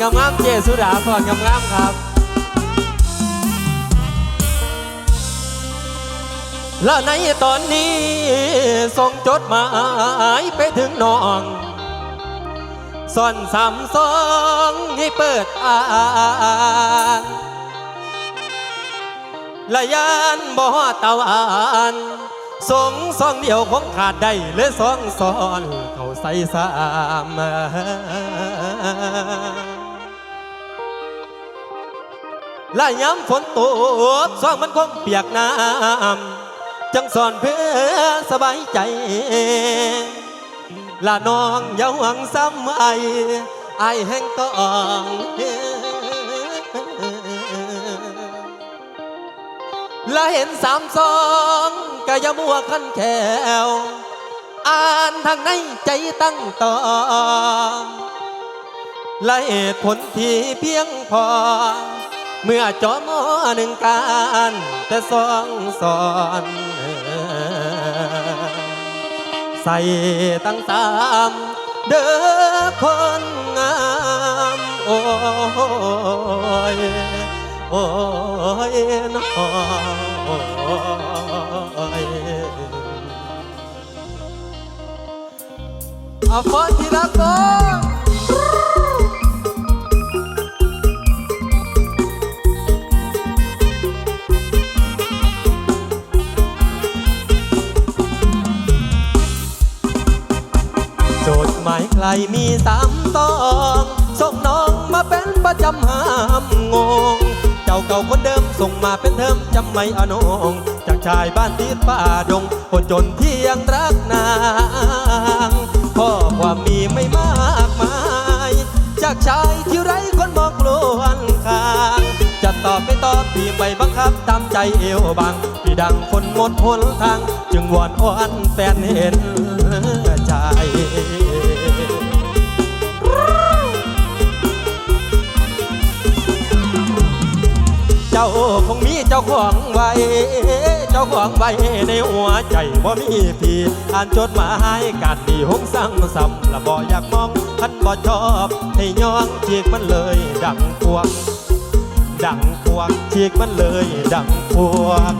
งามๆเจสุดาพรงามๆครับและในตอนนี้ส่งจดหมายไปถึงน้องซ่อนสามซองให้เปิดอ่านละยานบ่เตะวันส่งซองเดียวคงขาดได้หรือสองซ้อนเขาใส่สาม และย้ำฝนตกซองมันคงเปียกน้ำจังสอนเพื่อสบายใจละน้องอย่าหวังซ้ำไอไอแห่งต้องและเห็นสามสองก็อย่ามัวขันแขวอ่านทางในใจตั้งต่อและเหตุผลที่เพียงพอ เมื่อจอมอหนึ่งการแต่สองสอนใส่ตั้งสามเด้อคนงามโอ้ยโอ้ยน้อยเอาฟอทีละคำไม่อนง จากชายบ้านตีดป่าดง คนจนที่ยังรักนางข้อความมีไม่มากมาย จากชายที่ไร้คนบองกลวนคางจะตอบไม่ตอบพี่ไม่บังคับตามใจเอวบางพี่ดังคนหมดหนทาง จึงวอนอ้อนแฟนเห็น เจ้าคงมีเจ้าของไว้ เจ้าของไว้ในหัวใจบ่มีพี่อ่านจดหมายการดีหงสั่งซ้ำละบ่อยากมองคันบ่ชอบให้ย้องจีกมันเลย ดังพวงดังพวงฉีกมันเลย ดังพวง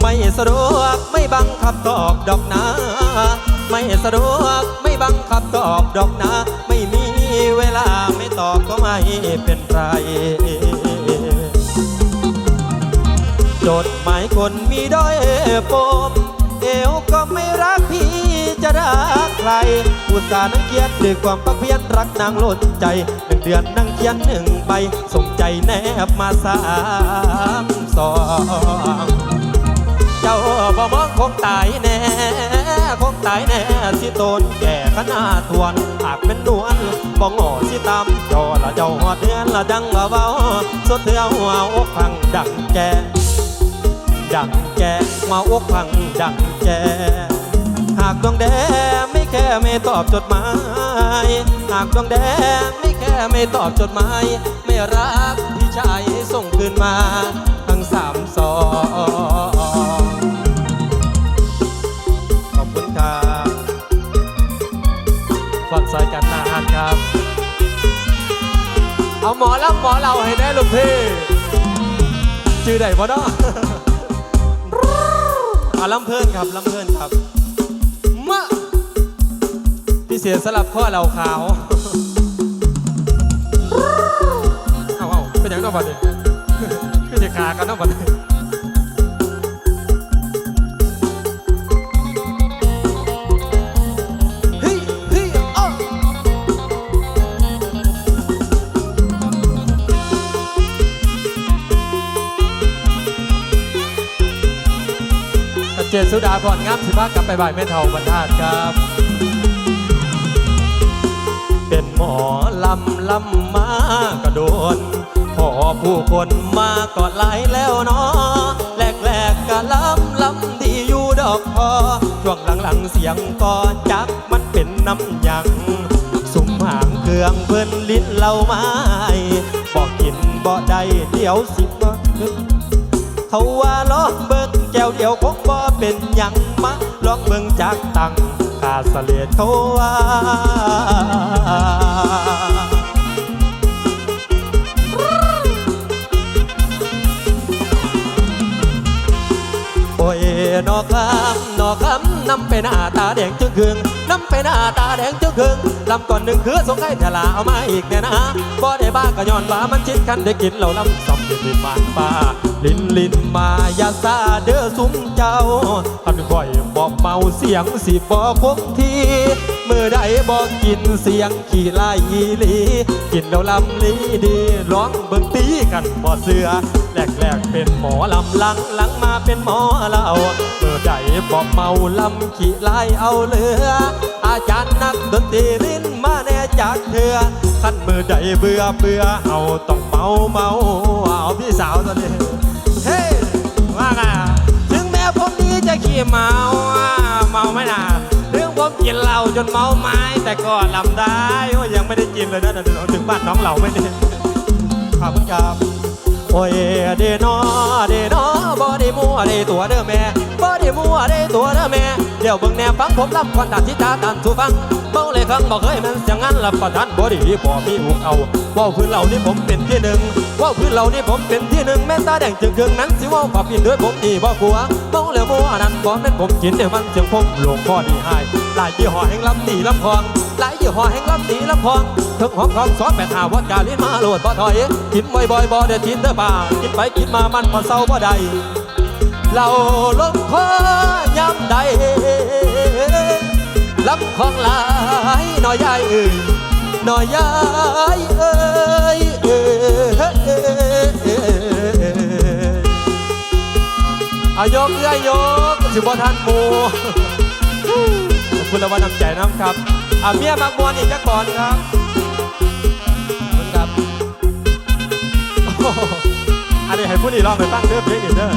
ไม่สะดวกไม่บังคับตอบดอกนะไม่สะดวกไม่บังคับตอบดอกนะ ไม่มีเวลาไม่ตอบก็ไม่เป็นไร จดหมายคนมีด้อยปมเอวก็ไม่รักพี่จะรักใครอุตส่าห์นั่งเขียนด้วยความปักเพียนรักนางล้นใจหนึ่งเดือนนั่งเขียนหนึ่งใบส่งใจแนบมาสามสองเจ้าบ่มองคงตายแน่คงตายแน่สิโตนแก่ขนาทวนหากเป็นนวลบ่งอสิตามจอละเจ้าหอดเดือนละดังละเบาสดเถื่อหัวอกพังดังแก่ ดังแกมาอกพังดังแกหากดวงแดงไม่แค่ไม่ตอบจดหมาย หากดวงแดงไม่แค่ไม่ตอบจดหมาย ไม่รักพี่ชายส่งคืนมาทั้งสามสองขอบคุณครับฟังสายกันนานครับ เอาหมอลำหมอเราให้แน่ลูกพี่ชื่อไหนบ่เนาะ อาลำเพื่อนครับลำเพื่อนครับมาพี่เสียสลับข้อเราขาวเอาเอาเป็นอย่างนั้นบัดนี้พี่จะขากันเนาะบัดนี้ สุดาพรงามสิพากลับไปบ่ายแม่เท่าบรรทัดครับ เป็นหมอลำลำมากระโดนพอผู้คนมาก็หลายแล้วเนาะแรกแรกก็ลำลำดีอยู่ดอกพอช่วงหลังๆเสียงก็จักมันเป็นน้ำหยังสุ่มหางเครื่องเพิ่นลิ้นเราไม้บอกกินบ่ได้เดี๋ยวสิมา เาว่าล้อเบิ้งแก้วเดียวคงบ่เป็นหยังมะลองเบิ้งจากตังกาเสลียเขาว่าโอ้ยนอกคำนอกคำนำไปหน้าตาแดงจึงเคืง นำไปหน้าตาแดงจึงคืงลำก่อนหนึ่งคือสงไข่ทลาเอามาอีกเนี่ยนะบ่ได้บ้าก็ย้อนว่ามันชิดกันได้กินเหล่าลำสับดินดินมานป่าลินลินมายาซาเด้อซุ้มเจ้าอันก่อยบอกเมาเสียงสิบอคงทีมือใดบอกกินเสียงขี่ไล่ีลี กินแล้วลำลีดีร้องเบิ่งตีกันบ่เสือแรกแรกเป็นหมอลำลังหลังมา เป็นหมอเหล่าเมื่อใดบอกเมาลำขี่ไล่เอาเรือ อาจารย์นักดนตรีลิ้นมาแน่จากเธอขั้นมือใดเบื่อเบื่อเอาต้องเมาเมาเอาพี่สาวตอนนี้เฮ้ว่าไงอะถึงแม้ผมนี้จะขี้เมาเมาไม่นาเรื่องผมกินเหล้าจนเมาไม้แต่ก็ลำได้ยังไม่ได้กินเลยนะถึงบ้านน้องเหล่าไม่ได้ขอบคุณครับ โอ้ยเดนอเดนอบอดีมัวเดตัวเด้อแม่บอดีมัวเดตัวเด้อแม่เดี๋ยวเบิ่งแนวฟังผมลำควันตัดทิตาตันทูฟัง เมาเลยครั้งบอกเคยมันเสียงงั้นละประทานบอดีพอพี่อุกเอาว่าพื้นเหล่านี้ผมเป็นที่หนึ่งว่าพื้นเหล่านี้ผมเป็นที่หนึ่งแม่ตาแดงจึงเครื่องนั้นสิว่าวขอบอินด้วยผมดีบ่กลัวเมาแล้วมัวนั้นก่อนแม่นผมกินเดี๋ยวมันเสียงผมหลวงพ่อดีให้หลายยี่ห้อแห่งลำตีลำพองหลายยี่ห้อแห่งลำตีลำพองถึงห้องของสอนแปดหาวัดกาลิ้นมาโหลดบ่ถอยกินบ่อยๆบ่เดือดทินเด้อป่ากินไปกินมามันพอเศร้าบ่ได้เราลงคอย้ำใด ลำของหลายน่อยยายเอ้ยน่อยยายเอ้ยเอ้ยเอายกเอ้ยยกสิบ่ทันหมูขอบคุณรางวัลนำใจนะครับอะเมียมักมวนอีกจักก่อนครับคุณครับอันนี้ให้ผู้นี้ร้องไปตั้งเด้อเพลงอีกเด้อ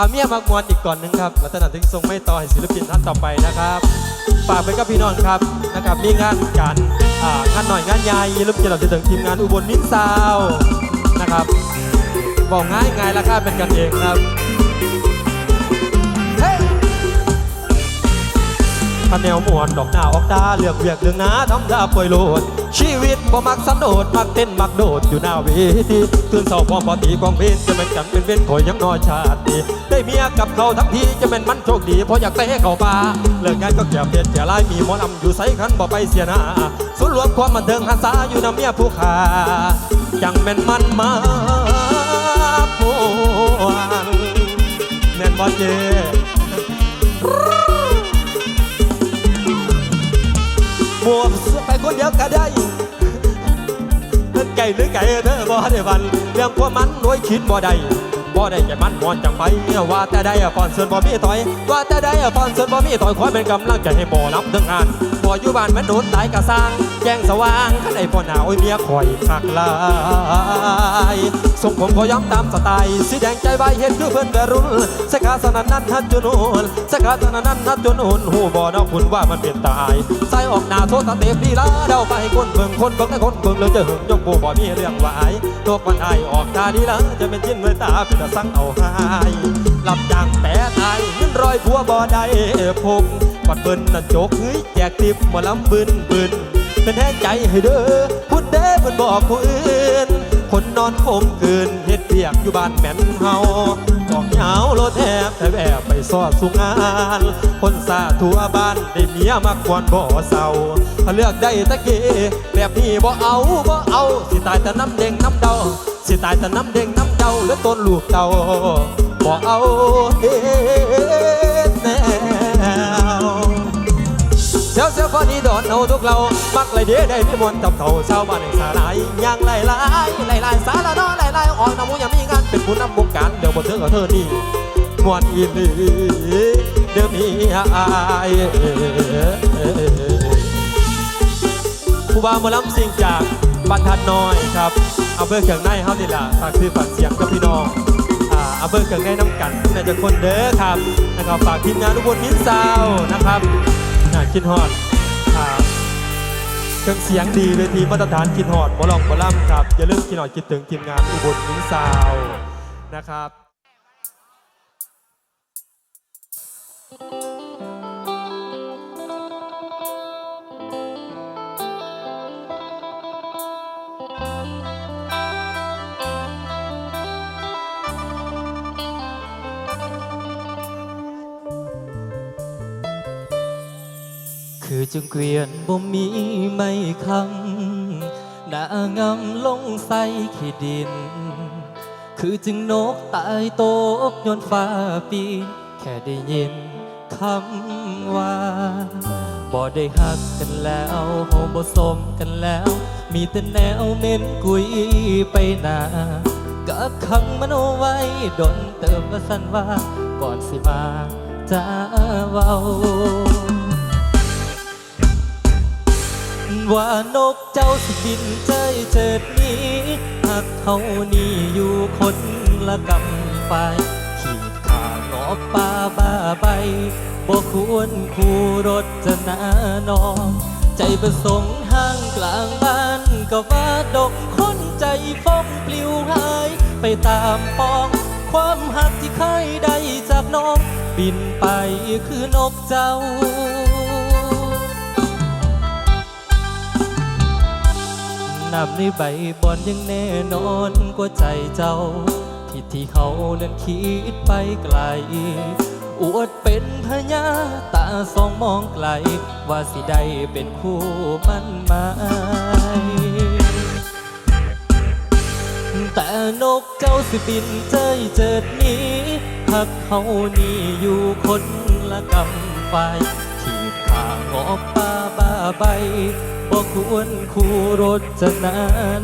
เอาเมียมากมวนอีกก่อนหนึงครับลักษณะถึงทรงไม่ต่อให้ศิลปินท่านต่อไปนะครับฝากไปกับพี่น้องครับนะครับมีงานกันอ่างานหน่อยงานใหญ่อย่าลืมจะเราจะถึงทีมงานอุบลมินซาวนะครับบอกง่ายง่ายราคาเป็นกันเองครับ พันแนวมวนดอกหน้าออกตาเลือกเวียกเรื่องหน้าทำดาป่วยโลด ชีวิตบ่มักสันโดษมักเต้นมักโดดอยู่หน้าเวทีตื่นเศร้าพร้อมพอตีกองเพลงจะเป็นกันเป็นเว้นคอยยังน้อยชาติ ได้เมียกับเขาทั้งทีจะเป็นมันโชคดีเพราะอยากเตะเขาป่าเลิกงานก็เกี่ยวเพชรเกี่ยลายมีหมอลำอยู่ไสขันบ่ไปเสียหน้าส่วนรวมความบันเทิงหันษาอยู่น้ำเมียผู้ขาจังแม่นมันมาพวงแม่นบ่เจ วกไปคนเดียวก็ได้เพิ่นไก่หรือไก่เธอบ่ได้วันเรื่องความมันน้อยคิดบ่ได้บ่ได้ใจมันมอนจังไปว่าแต่ได้ฟอนเสิร์นบ่มีต่อยว่าแต่ได้ฟอนเสิร์นบ่มีต่อยขอเป็นกำลังใจให้บ่รับทั้งงาน บ่อยู่บ้านแม่นโดนตายกะสร้างแจ้งสว่างคันไอ้พ่อหนาวไอ้เมียคอยคักลายส่งผมขอย้ำตามสไตล์สีแดงใจใบเห็นคือเพิ่อนกระรุ่นสกาสนันนั้นฮัดจุนูนสกาสนันนั้นฮัดจุนูนหูบ่อนอกคุณว่ามันเป็นตายใส่ออกหน้าโทษตาเตฟลีลาเดาไปคนเบิ่งคนเบิ่งให้คนเบิ่งแล้วจะหึงยกโบบ่มีเรื่องหวายตัวคนไอออกตาดีละจะเป็นชิ้นเมื่อตาเป็นสั่งเอาหายรับจางแต่ตายเงินรอยผัวบ่ได้พก ปัดเบิ่นน่ะโจกเฮ้ยแจกติบหมาลำบึนบึนเป็นแห้งใจให้เด้อพูดเด้เพิ่นบอกผู้อื่น คนนอนคมคืนเฮ็ดเพียกอยู่บ้านแม่นเฮาออกเหงารถแทบแทบแอบไปซอดสุงาน คนสาทั่วบ้านได้เมียมากกวนบ่เศร้าถ้าเลือกได้ตะเกแบบนี้บ่เอาบ่เอาสิตายแต่น้ำเด้งน้ำเดาสิตายแต่น้ำเด้งน้ำเดาและต้นลูกเต่าบ่เอาเฮ็ เสียวเสียวพอดีโดนเอาทุกเรามักไหลเดียได้ไม่มวนตับเท่าชาวบ้านในสาลายยังไหลไหลไหลไหลสาละน้อไหลไหลอ่อนน้ำมูยังมีงานเป็นผู้นำวงการเดี๋ยวบนเธอกับเธอนี่มวนอีหลีเดี๋ยวมีอายผู้บ่าวมาล้ำสิ่งจากบรรทัดน้อยครับเอาเบอร์เครื่องในเฮานี่ล่ะฝากคือฝากเสียงกับพี่น้องอ่าเอาเบอร์เครื่องในน้ำกันน่าจะคนเด้อครับนะครับฝากทีมงานอุบลมินซาวนะครับ น่าคิดฮอดอ่าเครื่องเสียงดีเวทีมาตรฐานคิดฮอดบอลองบอล่ำครับ อย่าลืมคิดฮอดคิดถึงทีมงานอุบลมิงซาวนะครับ คือจึงเกวียนบ่มีไม่คำหน้างำลงใส่ขี้ดิน คือจึงนกตายตกยนฟ้าปี แค่ได้ยินคำว่าบ่ได้หักกันแล้วเฮาบ่สมกันแล้ว มีแต่แนวเน้นกุยไปหนากักขังมันเอาไว้ดนเติมว่าสันว่าก่อนสิมาจะเว้า ว่านกเจ้าสิบินใจเจิดนี้หักเขานี่อยู่คนละกำไปขีดขางอป่าบ้าใบบ่ควรคู่รถจะนานองใจประสงค์ห้างกลางบ้านก็ว่าดกคนใจฟ้องปลิวหาย ไปตามปอง ความหักที่เคยได้จากน้อง บินไปคือนกเจ้า น้ำในใบบอนยังแน่นอนกว่าใจเจ้า ที่ที่เขานั้นคิดไปไกล อวดเป็นพญาตาสองมองไกล ว่าสิได้เป็นคู่มั่นหมายแต่นกเจ้าสิบินเจยเจิดหนี้หักเขานี่อยู่คนละกำฝ่ายขีดขางอป่าบ้าใบ บ่ควรคู่รถจะนา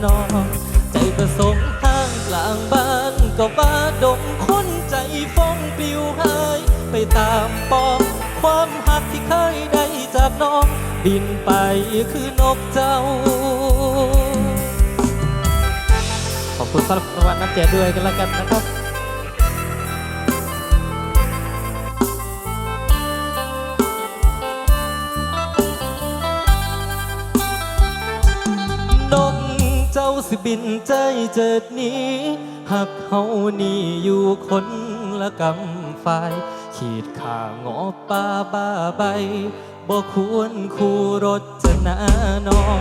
นองใจประสงค์ห้างกลางบ้านก็ว่าดงคนใจฟ้องปลิวหายไปตามปองความหักที่เคยได้จากน้อง บินไปคือนกเจ้า ขอบคุณสำหรับรางวัลน้ำใจด้วยกันแล้วกันนะครับาสิบินใจเจิดหนี้หักเฮานี่อยู่คนละกำฝ่าย ขีดขางอป่าบ้าใบบ่ควรคู่รถจะนานอง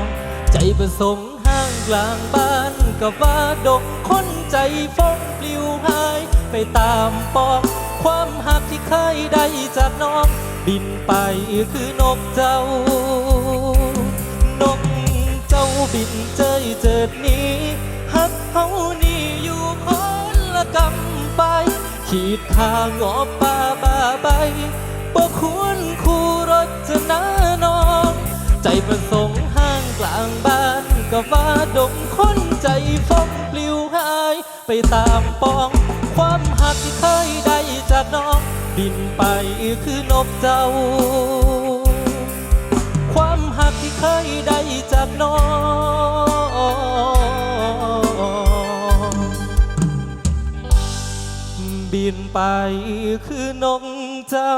ใจประสงค์ห้างกลางบ้านก็ว่าดกคนใจฟ้งปลิวหาย ไปตามปองความหักที่เคยได้จากน้อง บินไปคือนกเจ้า ขีดขางอป่าบ้าใบบ่ควรคู่รถจะนานอง ใจประสงค์ห้างกลางบ้านก็ว่าดงคนใจฟ้องปลิวหาย ไปตามปอง ความหักที่เคยได้จากน้อง บินไปคือนกเจ้า ความหักที่เคยได้จากน้อง บินไปคือนกเจ้า